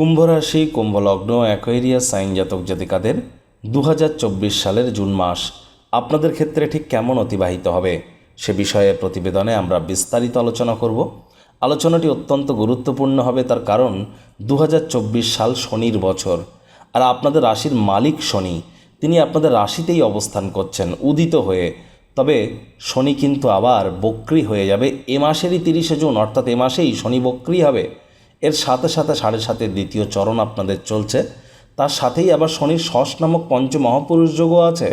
কুম্ভ রাশি কুম্ভ লগ্ন Aquarius sign জাতক জাতিকাদের দু হাজার চব্বিশ সালের জুন মাস আপনাদের ক্ষেত্রে ঠিক কেমন অতিবাহিত হবে সে বিষয়ে প্রতিবেদনে আমরা বিস্তারিত আলোচনা করব। আলোচনাটি অত্যন্ত গুরুত্বপূর্ণ হবে তার কারণ দু হাজার চব্বিশ সাল শনির বছর আর আপনাদের রাশির মালিক শনি। তিনি আপনাদের রাশিতেই অবস্থান করছেন, উদিত হয়ে। তবে শনি কিন্তু আবার বক্রি হয়ে যাবে। এ মাসেরই তিরিশে জুন, অর্থাৎ এ মাসেই শনি বক্রি হবে। এর সাথে সাথে সাড়ে সাতের দ্বিতীয় চরণ আপনাদের চলছে। তার সাথেই আবার শনির ষষ্ঠ নামক পঞ্চ মহাপুরুষ যোগও আছে।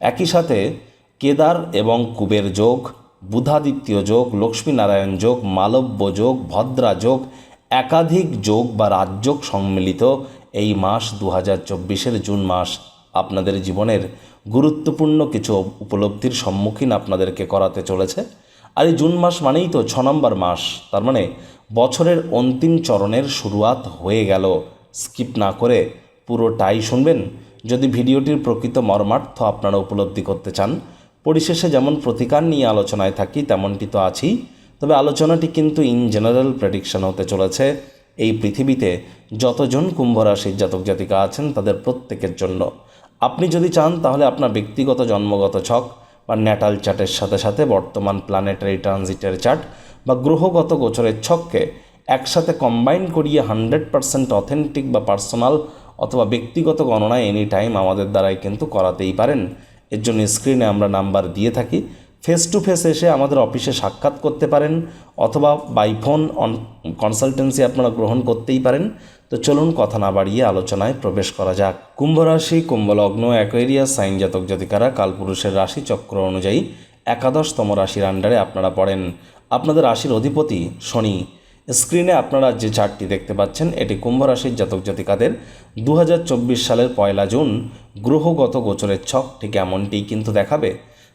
একই সাথে কেদার এবং কুবের যোগ, বুধাদিত্য যোগ, লক্ষ্মীনারায়ণ যোগ, মালব্য যোগ, ভদ্রা যোগ, একাধিক যোগ বা রাজযোগ সম্মিলিত এই মাস দু হাজার জুন মাস আপনাদের জীবনের গুরুত্বপূর্ণ কিছু উপলব্ধির সম্মুখীন আপনাদেরকে করাতে চলেছে। আর এই জুন মাস মানেই তো ছ নম্বর মাস। তার মানে বছরের অন্তিম চরণের শুরুয়াত হয়ে গেল। স্কিপ না করে পুরোটাই শুনবেন। যদি ভিডিওটির প্রকৃত মর্মার্থ আপনারা উপলব্ধি করতে চান, পরিশেষে যেমন প্রতিকার নিয়ে আলোচনায় থাকি, তেমনটি তো আছেই। তবে আলোচনাটি কিন্তু ইন জেনারেল প্রেডিকশন হতে চলেছে। এই পৃথিবীতে যতজন কুম্ভ রাশির জাতক জাতিকা আছেন, তাদের প্রত্যেকের জন্য। আপনি যদি চান, তাহলে আপনার ব্যক্তিগত জন্মগত ছক বা ন্যাটাল চার্টের সাথে সাথে বর্তমান প্ল্যানেটারি ট্রানজিটের চার্ট বা গ্রহগত গোচরের ছককে একসাথে কম্বাইন করিয়ে হান্ড্রেড পারসেন্ট অথেন্টিক বা পার্সোনাল অথবা ব্যক্তিগত গণনা এনি টাইম আমাদের দ্বারাই কিন্তু করাতেই পারেন। এর জন্য স্ক্রিনে আমরা নাম্বার দিয়ে থাকি। ফেস টু ফেস এসে আমাদের অফিসে সাক্ষাৎ করতে পারেন অথবা বাই ফোন কনসালটেন্সি আপনারা গ্রহণ করতেই পারেন। তো চলুন কথা না বাড়িয়ে আলোচনায় প্রবেশ করা যাক। কুম্ভ রাশি, কুম্ভ লগ্ন অ্যাকোয়ারিয়াস সাইন জাতক জাতিকারা কালপুরুষের রাশি চক্র অনুযায়ী একাদশতম রাশির আন্ডারে আপনারা পড়েন। আপনাদের রাশির অধিপতি শনি। স্ক্রিনে আপনারা যে চার্টটি দেখতে পাচ্ছেন, এটি কুম্ভ রাশির জাতক জাতিকাদের দু হাজার চব্বিশ সালের পয়লা জুন। গ্রহগত গোচরের ছক ঠিক এমনটি কিন্তু দেখাবে?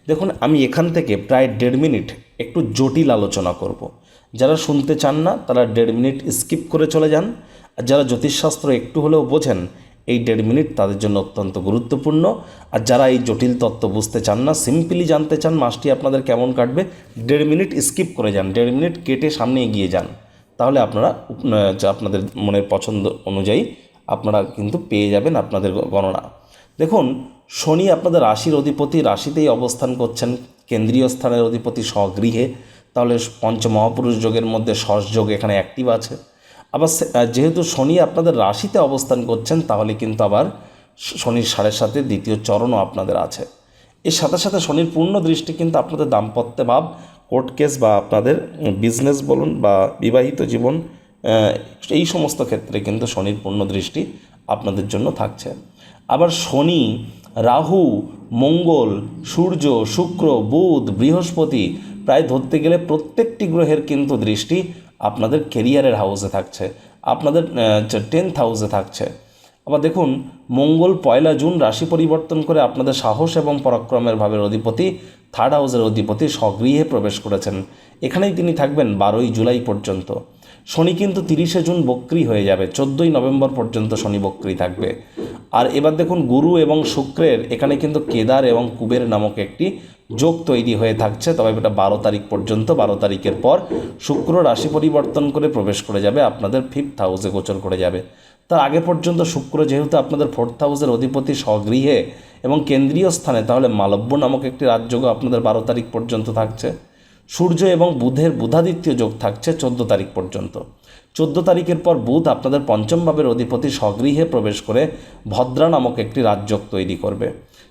দেখুন, আমি এখান থেকে প্রায় দেড় মিনিট একটু জটিল আলোচনা করব। যারা শুনতে চান না, তারা দেড় মিনিট স্কিপ করে চলে যান। আর যারা জ্যোতিষশাস্ত্র একটু হলেও বোঝেন, এই দেড় মিনিট তাদের জন্য অত্যন্ত গুরুত্বপূর্ণ। আর যারা এই জটিল তত্ত্ব বুঝতে চান না, সিম্পলি জানতে চান মাসটি আপনাদের কেমন কাটবে, দেড় মিনিট স্কিপ করে যান, দেড় মিনিট কেটে সামনে এগিয়ে যান। তাহলে আপনারা আপনাদের মনের পছন্দ অনুযায়ী আপনারা কিন্তু পেয়ে যাবেন আপনাদের গণনা। দেখুন, শনি আপনাদের রাশির অধিপতি, রাশিতেই অবস্থান করছেন, কেন্দ্রীয় স্থানের অধিপতি স্বগৃহে। তাহলে পঞ্চ মহাপুরুষ যোগের মধ্যে ষষ্ঠ যোগ এখানে অ্যাক্টিভ আছে। আবার যেহেতু শনি আপনাদের রাশিতে অবস্থান করছেন, তাহলে কিন্তু আবার শনির সাড়ে সাথে দ্বিতীয় চরণও আপনাদের আছে। এর সাথে সাথে শনির পূর্ণ দৃষ্টি কিন্তু আপনাদের দাম্পত্য ভাব, কোর্ট কেস বা আপনাদের বিজনেস বলুন বা বিবাহিত জীবন এই সমস্ত ক্ষেত্রে কিন্তু শনির পূর্ণ দৃষ্টি আপনাদের জন্য থাকছে। আবার শনি, রাহু, মঙ্গল, সূর্য, শুক্র, বুধ, বৃহস্পতি প্রায় ধরতে গেলে প্রত্যেকটি গ্রহের কিন্তু দৃষ্টি আপনাদের কেরিয়ারের হাউসে থাকছে, আপনাদের টেন্থ হাউসে থাকছে। আবার দেখুন, মঙ্গল পয়লা জুন রাশি পরিবর্তন করে আপনাদের সাহস এবং পরাক্রমের ভাবের অধিপতি থার্ড হাউসের অধিপতি স্বগৃহে প্রবেশ করেছেন। এখানেই তিনি থাকবেন বারোই জুলাই পর্যন্ত। শনি কিন্তু তিরিশে জুন বক্রি হয়ে যাবে, চোদ্দোই নভেম্বর পর্যন্ত শনি বক্রি থাকবে। আর এবার দেখুন গুরু এবং শুক্রের, এখানে কিন্তু কেদার এবং কুবের নামক একটি যোগ তৈরি হয়ে থাকছে, তবে এটা বারো তারিখ পর্যন্ত, বারো তারিখের পর শুক্র রাশি পরিবর্তন করে প্রবেশ করে যাবে, আপনাদের ফিফথ হাউসে গোচর করে যাবে। তার আগে পর্যন্ত শুক্র যেহেতু আপনাদের ফোর্থ হাউসের অধিপতি স্বগৃহে এবং কেন্দ্রীয় স্থানে, তাহলে মালব্য নামক একটি রাজযোগ আপনাদের বারো তারিখ পর্যন্ত থাকছে। সূর্য এবং বুধের বুধাদিত্য যোগ থাকছে চোদ্দ তারিখ পর্যন্ত। চোদ্দ তারিখের পর বুধ আপনাদের পঞ্চম ভাবের অধিপতি স্বগৃহে প্রবেশ করে ভদ্রা নামক একটি রাজযোগ তৈরি করবে।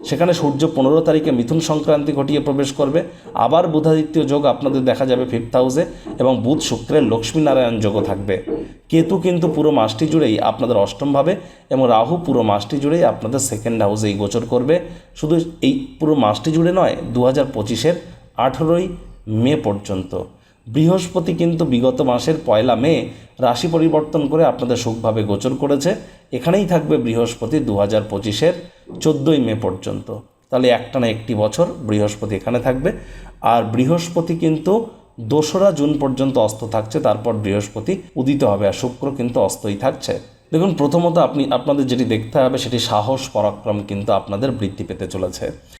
সেখানে সূর্য পনেরো তারিখে মিথুন সংক্রান্তি ঘটিয়ে প্রবেশ করবে। আবার বুধাদিত্য যোগ আপনাদের দেখা যাবে ফিফথ হাউসে এবং বুধ শুক্রের লক্ষ্মীনারায়ণ যোগও থাকবে। কেতু কিন্তু পুরো মাসটি জুড়েই আপনাদের অষ্টমভাবে এবং রাহু পুরো মাসটি জুড়েই আপনাদের সেকেন্ড হাউসেই গোচর করবে। শুধু এই পুরো মাসটি জুড়ে নয় দু হাজার পঁচিশের আঠেরোই মে পর্যন্ত। বৃহস্পতি কিন্তু বিগত মাসের পয়লা মে রাশি পরিবর্তন করে আপনাদের সুখভাবে গোচর করেছে। এখানেই থাকবে বৃহস্পতি দু হাজার পঁচিশের চোদ্দোই মে পর্যন্ত। তাহলে একটানা একটি বছর বৃহস্পতি এখানে থাকবে। আর বৃহস্পতি কিন্তু দোসরা জুন পর্যন্ত অস্ত থাকছে, তারপর বৃহস্পতি উদিত হবে আর শুক্র কিন্তু অস্তই থাকছে। দেখুন, প্রথমত আপনি, আপনাদের যেটি দেখতে হবে সেটি সাহস, পরাক্রম কিন্তু আপনাদের বৃদ্ধি পেতে চলেছে।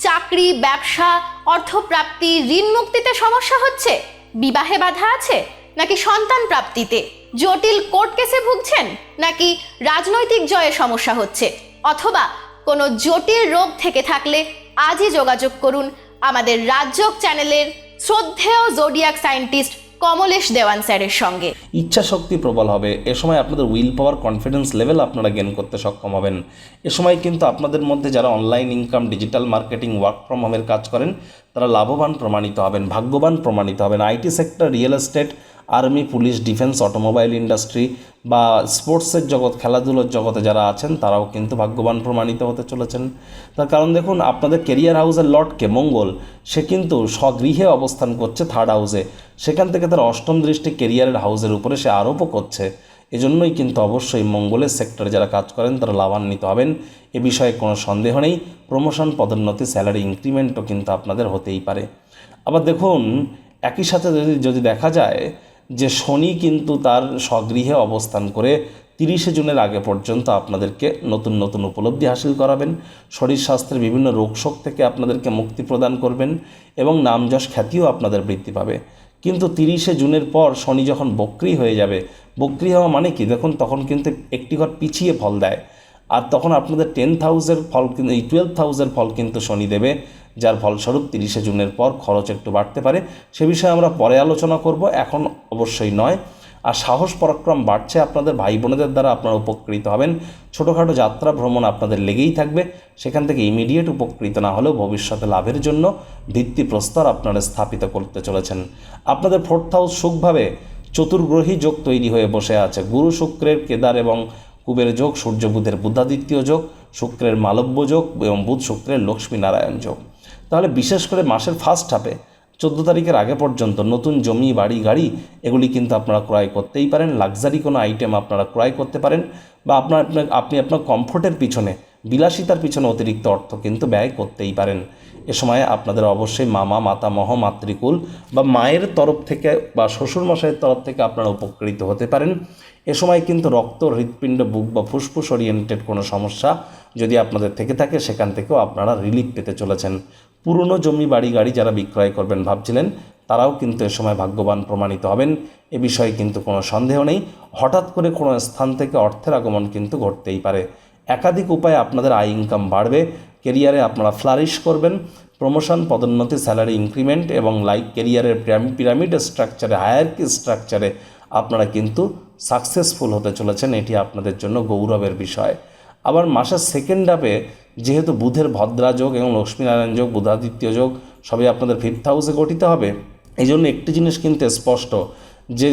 চাকরি, ব্যবসা, অর্থপ্রাপ্তি, ঋণ মুক্তিতে সমস্যা হচ্ছে? বিবাহে বাধা আছে? নাকি সন্তান প্রাপ্তিতে? জটিল কোর্ট কেসে ভুগছেন? নাকি রাজনৈতিক জয়ে সমস্যা হচ্ছে? অথবা কোনো জটিল রোগ থেকে থাকলে আজই যোগাযোগ করুন আমাদের রাজযোগ চ্যানেলের শ্রদ্ধেয় জোডিয়াক সায়েন্টিস্ট কমলেশ দেওয়ান স্যারের সঙ্গে। ইচ্ছা শক্তি প্রবল হবে। এ সময় আপনাদের উইল পাওয়ার কনফিডেন্স লেভেল আপনারা গেন করতে সক্ষম হবেন। এ সময় কিন্তু আপনাদের মধ্যে যারা online income digital marketing work from হোমের কাজ করেন, তারা লাভবান প্রমাণিত হবেন, ভাগ্যবান প্রমাণিত হবেন। IT sector real estate army, police, defence, automobile industry বা স্পোর্টসের জগৎ, খেলাধুলোর জগতে যারা আছেন, তারাও কিন্তু ভাগ্যবান প্রমাণিত হতে চলেছেন। তার কারণ দেখুন, আপনাদের কেরিয়ার হাউসের লর্ডকে, মঙ্গল, সে কিন্তু স্বগৃহে অবস্থান করছে থার্ড হাউসে সেখান থেকে তার অষ্টম দৃষ্টি কেরিয়ারের হাউসের উপরে সে আরোপও করছে। এজন্যই কিন্তু অবশ্যই মঙ্গলের সেক্টরে যারা কাজ করেন, তারা লাভান্বিত হবেন। এ বিষয়ে কোনো সন্দেহ নেই প্রমোশন পদোন্নতি স্যালারি ইনক্রিমেন্টও কিন্তু আপনাদের হতেই পারে। আবার দেখুন, একই সাথে যদি যদি দেখা যায় যে শনি কিন্তু তার স্বগৃহে অবস্থান করে তিরিশে জুনের আগে পর্যন্ত আপনাদেরকে নতুন নতুন উপলব্ধি হাসিল করাবেন। শরীর স্বাস্থ্যের বিভিন্ন রোগশোক থেকে আপনাদেরকে মুক্তি প্রদান করবেন এবং নামযশ খ্যাতিও আপনাদের বৃদ্ধি পাবে। কিন্তু তিরিশে জুনের পর শনি যখন বক্রি হয়ে যাবে, বক্রি হওয়া মানে কি? দেখুন, তখন কিন্তু একটি ঘর পিছিয়ে ফল দেয়। আর তখন আপনাদের টেন থাউজেন্ড ফল এই টুয়েলভ থাউজেন্ড ফল কিন্তু শনি দেবে। যার ফলস্বরূপ তিরিশে জুনের পর খরচ একটু বাড়তে পারে, সে বিষয়ে আমরা পরে আলোচনা করব। এখন অবশ্যই নয়। আর সাহস পরাক্রম বাড়ছে আপনাদের ভাই বোনেদের দ্বারা, আপনারা উপকৃত হবেন। ছোটোখাটো যাত্রা ভ্রমণ আপনাদের লেগেই থাকবে। সেখান থেকে ইমিডিয়েট উপকৃত না হলেও ভবিষ্যতে লাভের জন্য ভিত্তি প্রস্তর আপনারা স্থাপিত করতে চলেছেন। আপনাদের ফোর্থ হাউস সুখভাবে চতুর্গ্রহী যোগ তৈরি হয়ে বসে আছে। গুরু শুক্রের কেদার এবং কুবের যোগ, সূর্য বুধের বুধাদিত্য যোগ, শুক্রের মালব্য যোগ এবং বুধ শুক্রের লক্ষ্মী নারায়ণ যোগ। তাহলে বিশেষ করে মাসের ফার্স্ট হাফে চোদ্দ তারিখের আগে পর্যন্ত নতুন জমি, বাড়ি, গাড়ি এগুলি কিন্তু আপনারা ক্রয় করতেই পারেন। লাক্সারি কোনো আইটেম আপনারা ক্রয় করতে পারেন বা আপনার, আপনি আপনার কমফোর্টের পিছনে, বিলাসিতার পিছনে অতিরিক্ত অর্থ কিন্তু ব্যয় করতেই পারেন। এ সময় আপনাদের অবশ্যই মামা মাতামহ মাতৃকুল বা মায়ের তরফ থেকে বা শ্বশুরমশাইয়ের তরফ থেকে আপনারা উপকৃত হতে পারেন। এ সময় কিন্তু রক্ত, হৃৎপিণ্ড, বুক বা ফুসফুস ওরিয়েন্টেড কোনো সমস্যা যদি আপনাদের থেকে থাকে, সেখান থেকেও আপনারা রিলিফ পেতে চলেছেন। পুরনো জমি, বাড়ি, গাড়ি যারা বিক্রয় করবেন ভাবছিলেন, তারাও কিন্তু এ সময় ভাগ্যবান প্রমাণিত হবেন। এ বিষয়ে কিন্তু কোনো সন্দেহ নেই। হঠাৎ করে কোনো স্থান থেকে অর্থের আগমন কিন্তু ঘটতেই পারে। একাধিক উপায়ে আপনাদের আয় ইনকাম বাড়বে কেরিয়ারে আপনারা ফ্লারিশ করবেন প্রমোশন পদোন্নতি স্যালারি ইনক্রিমেন্ট এবং লাইক কেরিয়ারের পিরামিড স্ট্রাকচারে হায়ারকি স্ট্রাকচারে আপনারা কিন্তু সাকসেসফুল হতে চলেছেন। এটি আপনাদের জন্য গৌরবের বিষয়। আবার মাসের সেকেন্ড হাফে যেহেতু বুধের ভদ্রা যোগ এবং লক্ষ্মীনারায়ণ যোগ, বুধাদিত্য যোগ, সবই আপনাদের ফিফথ হাউসে গঠিত হবে। এই জন্য একটি জিনিস কিন্তু স্পষ্ট যে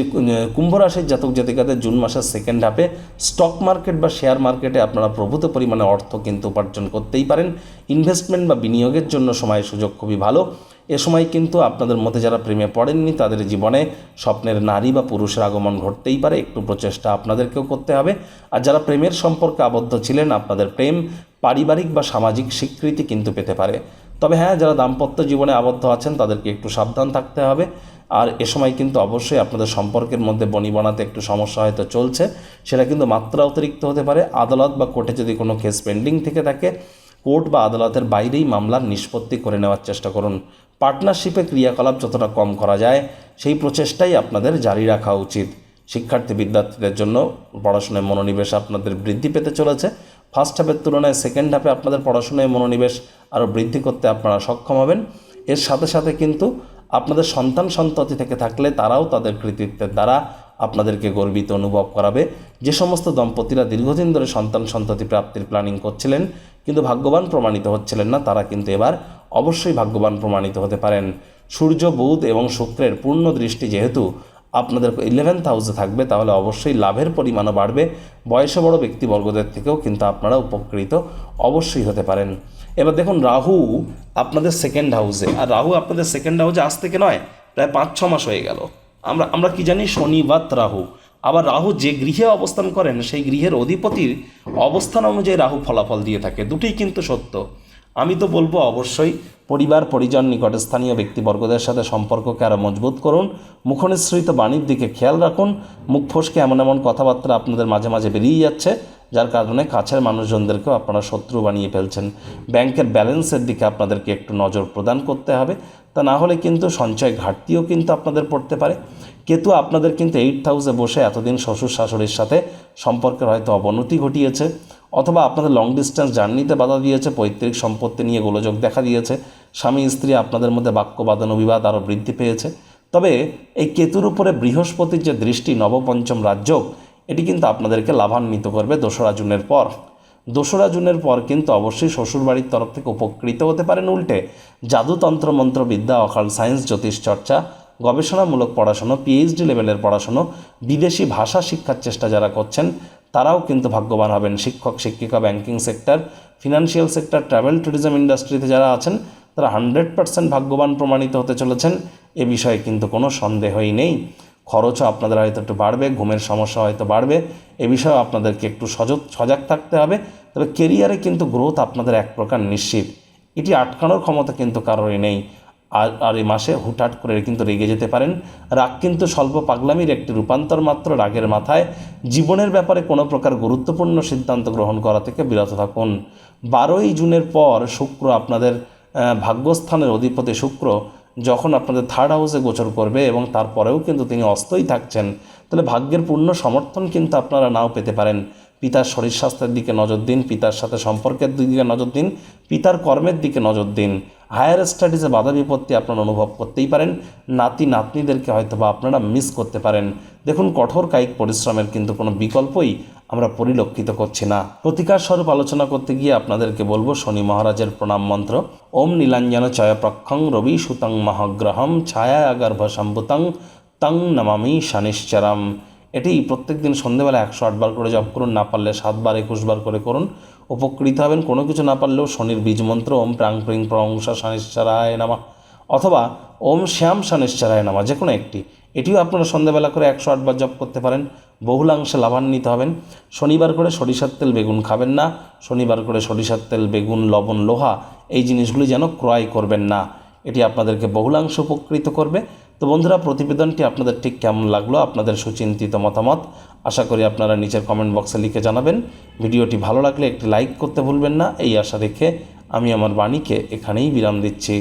কুম্ভ রাশির জাতক জাতিকাদের জুন মাসের সেকেন্ড হাফে স্টক মার্কেট বা শেয়ার মার্কেটে আপনারা প্রভূত পরিমাণে অর্থ কিন্তু উপার্জন করতেই পারেন। ইনভেস্টমেন্ট বা বিনিয়োগের জন্য সময় সুযোগ খুবই ভালো। এ সময় কিন্তু আপনাদের মধ্যে যারা প্রেমে পড়েননি, তাদের জীবনে স্বপ্নের নারী বা পুরুষের আগমন ঘটতেই পারে। একটু প্রচেষ্টা আপনাদেরকেও করতে হবে। আর যারা প্রেমের সম্পর্কে আবদ্ধ ছিলেন, আপনাদের প্রেম পারিবারিক বা সামাজিক স্বীকৃতি কিন্তু পেতে পারে। তবে হ্যাঁ যারা দাম্পত্য জীবনে আবদ্ধ আছেন, তাদেরকে একটু সাবধান থাকতে হবে। আর এ সময় কিন্তু অবশ্যই আপনাদের সম্পর্কের মধ্যে বনি বানাতে একটু সমস্যা হয়তো চলছে। সেটা কিন্তু মাত্রা অতিরিক্ত হতে পারে। আদালত বা কোর্টে যদি কোনো কেস পেন্ডিং থেকে থাকে, কোর্ট বা আদালতের বাইরেই মামলার নিষ্পত্তি করে নেওয়ার চেষ্টা করুন। পার্টনারশিপে ক্রিয়াকলাপ যতটা কম করা যায়, সেই প্রচেষ্টাই আপনাদের জারি রাখা উচিত। শিক্ষার্থী বিদ্যার্থীদের জন্য পড়াশোনায় মনোনিবেশ আপনাদের বৃদ্ধি পেতে চলেছে। ফার্স্ট হাফের তুলনায় সেকেন্ড হাফে আপনাদের পড়াশোনায় মনোনিবেশ আরও বৃদ্ধি করতে আপনারা সক্ষম হবেন। এর সাথে সাথে কিন্তু আপনাদের সন্তান সন্ততি থেকে থাকলে তারাও তাদের কৃতিত্বের দ্বারা আপনাদেরকে গর্বিত অনুভব করাবে। যে সমস্ত দম্পতিরা দীর্ঘদিন ধরে সন্তান সন্ততি প্রাপ্তির প্ল্যানিং করছিলেন, কিন্তু ভাগ্যবান প্রমাণিত হচ্ছিলেন না, তারা কিন্তু এবার অবশ্যই ভাগ্যবান প্রমাণিত হতে পারেন। সূর্য, বুধ এবং শুক্রের পূর্ণ দৃষ্টি যেহেতু আপনাদের ইলেভেন্থ হাউসে থাকবে, তাহলে অবশ্যই লাভের পরিমাণও বাড়বে। বয়সে বড় ব্যক্তিবর্গদের থেকেও কিন্তু আপনারা উপকৃত অবশ্যই হতে পারেন। এবার দেখুন, রাহু আপনাদের সেকেন্ড হাউসে আর রাহু আপনাদের সেকেন্ড হাউসে আজ থেকে নয়, প্রায় পাঁচ, ছ মাস হয়ে গেল। আমরা আমরা কি জানি শনিবাত রাহু। আবার রাহু যে গৃহে অবস্থান করেন, সেই গৃহের অধিপতির অবস্থান অনুযায়ী রাহু ফলাফল দিয়ে থাকে। দুটোই কিন্তু সত্য। আমি তো বলব অবশ্যই পরিবার, পরিজন নিকটে স্থানীয় ব্যক্তিবর্গদের সাথে সম্পর্ককে আরও মজবুত করুন মুখনিসৃত বাণীর দিকে খেয়াল রাখুন, মুখ ফসকে এমন এমন কথাবার্তা আপনাদের মাঝে মাঝে বেরিয়ে যাচ্ছে, যার কারণে কাছের মানুষজনদেরকেও আপনারা শত্রু বানিয়ে ফেলছেন। ব্যাংকের ব্যালেন্সের দিকে আপনাদেরকে একটু নজর প্রদান করতে হবে, তা না হলে কিন্তু সঞ্চয় ঘাটতিও কিন্তু আপনাদের পড়তে পারে। কেতু, আপনাদের কিন্তু এইট হাউসে বসে এতদিন শ্বশুর শাশুড়ির সাথে সম্পর্কের হয়তো অবনতি ঘটিয়েছে। অথবা আপনাদের লং ডিস্টেন্স জার্নিতে বাধা দিয়েছে, পৈতৃক সম্পত্তি নিয়ে গোলযোগ দেখা দিয়েছে, স্বামী, স্ত্রী আপনাদের মধ্যে বাক্যবাদন বিবাদ আরও বৃদ্ধি পেয়েছে। তবে এই কেতুর উপরে বৃহস্পতির যে দৃষ্টি নবপঞ্চম রাজ্য এটি কিন্তু আপনাদেরকে লাভান্বিত করবে দোসরা জুনের পর। দোসরা জুনের পর কিন্তু অবশ্যই শ্বশুরবাড়ির তরফ থেকে উপকৃত হতে পারেন উল্টে। জাদুতন্ত্র মন্ত্রবিদ্যা অকাল সায়েন্স জ্যোতিষ চর্চা, গবেষণামূলক পড়াশুনো পিএইচডি লেভেলের পড়াশুনো, বিদেশি ভাষা শিক্ষার চেষ্টা যারা করছেন তারাও কিন্তু ভাগ্যবান হবেন। শিক্ষক, শিক্ষিকা banking sector financial sector travel tourism ইন্ডাস্ট্রিতে যারা আছেন, তারা হান্ড্রেড পার্সেন্ট ভাগ্যবান প্রমাণিত হতে চলেছেন। এ বিষয়ে কিন্তু কোনো সন্দেহই নেই। খরচও আপনাদের হয়তো একটু বাড়বে, ঘুমের সমস্যা হয়তো বাড়বে। এ বিষয়েও আপনাদেরকে একটু সজগ সজাগ থাকতে হবে। তবে কেরিয়ারে কিন্তু গ্রোথ আপনাদের এক প্রকার নিশ্চিত। এটি আটকানোর ক্ষমতা কিন্তু কারোরই নেই। আর আর এই মাসে হুটহাট করে কিন্তু রেগে যেতে পারেন। রাগ কিন্তু স্বল্প পাগলামির একটি রূপান্তর মাত্র রাগের মাথায়। জীবনের ব্যাপারে কোনো প্রকার গুরুত্বপূর্ণ সিদ্ধান্ত গ্রহণ করা থেকে বিরত থাকুন। বারোই জুনের পর শুক্র আপনাদের ভাগ্যস্থানের অধিপতি শুক্র যখন আপনাদের থার্ড হাউসে গোচর করবে এবং তারপরেও কিন্তু তিনি অস্তই থাকছেন, তাহলে ভাগ্যের পূর্ণ সমর্থন কিন্তু আপনারা নাও পেতে পারেন। পিতার শরীর স্বাস্থ্যের দিকে নজর দিন, পিতার সাথে সম্পর্কের দিকে নজর দিন, পিতার কর্মের দিকে নজর দিন। হায়ার স্টাডিজে বাধা বিপত্তি আপনারা অনুভব করতেই পারেন, নাতি, নাতনিদেরকে হয়তো বা আপনারা মিস করতে পারেন। দেখুন, কঠোর কায়িক পরিশ্রমের কিন্তু কোনো বিকল্পই আমরা পরিলক্ষিত করছি না। প্রতিকার স্বরূপ আলোচনা করতে গিয়ে আপনাদেরকে বলব, শনি মহারাজের প্রণাম মন্ত্র, ওম নীলাঞ্জন চয়প্রক্ষং রবি সুতং মহাগ্রহম, ছায়া আগর্ভ সম্ভুতং, তং নমামি শনিশ্চরম। এটি প্রত্যেক দিন সন্ধেবেলা একশো আটবার করে জপ করুন, না পারলে সাতবার একুশবার করে করুন। উপকৃত হবেন, কোনো কিছু না পারলেও শনির বীজ মন্ত্র, ওম প্রাং প্রিং প্রংসা শনিশ্চরায় নামা, অথবা ওম শ্যাম শনিশ্চরায় নামা, যে কোনো একটি। এটিও আপনারা সন্ধ্যাবেলা করে একশো আটবার জপ করতে পারেন। বহুলাংশে লাভান্বিত হবেন। শনিবার করে সরিষার তেল বেগুন খাবেন না। শনিবার করে সরিষার তেল, বেগুন, লবণ, লোহা, এই জিনিসগুলি যেন ক্রয় করবেন না। এটি আপনাদেরকে বহুলাংশ উপকৃত করবে। তো বন্ধুরা, প্রতিবেদনটি আপনাদের ঠিক কেমন লাগল, আপনাদের সুচিন্তিত মতামত, আশা করি আপনারা নিচের কমেন্ট বক্সে লিখে জানাবেন। ভিডিওটি ভালো লাগলে একটি লাইক করতে ভুলবেন না, এই আশা রেখে আমি আমার বাণীকে এখানেই বিরাম দিচ্ছি।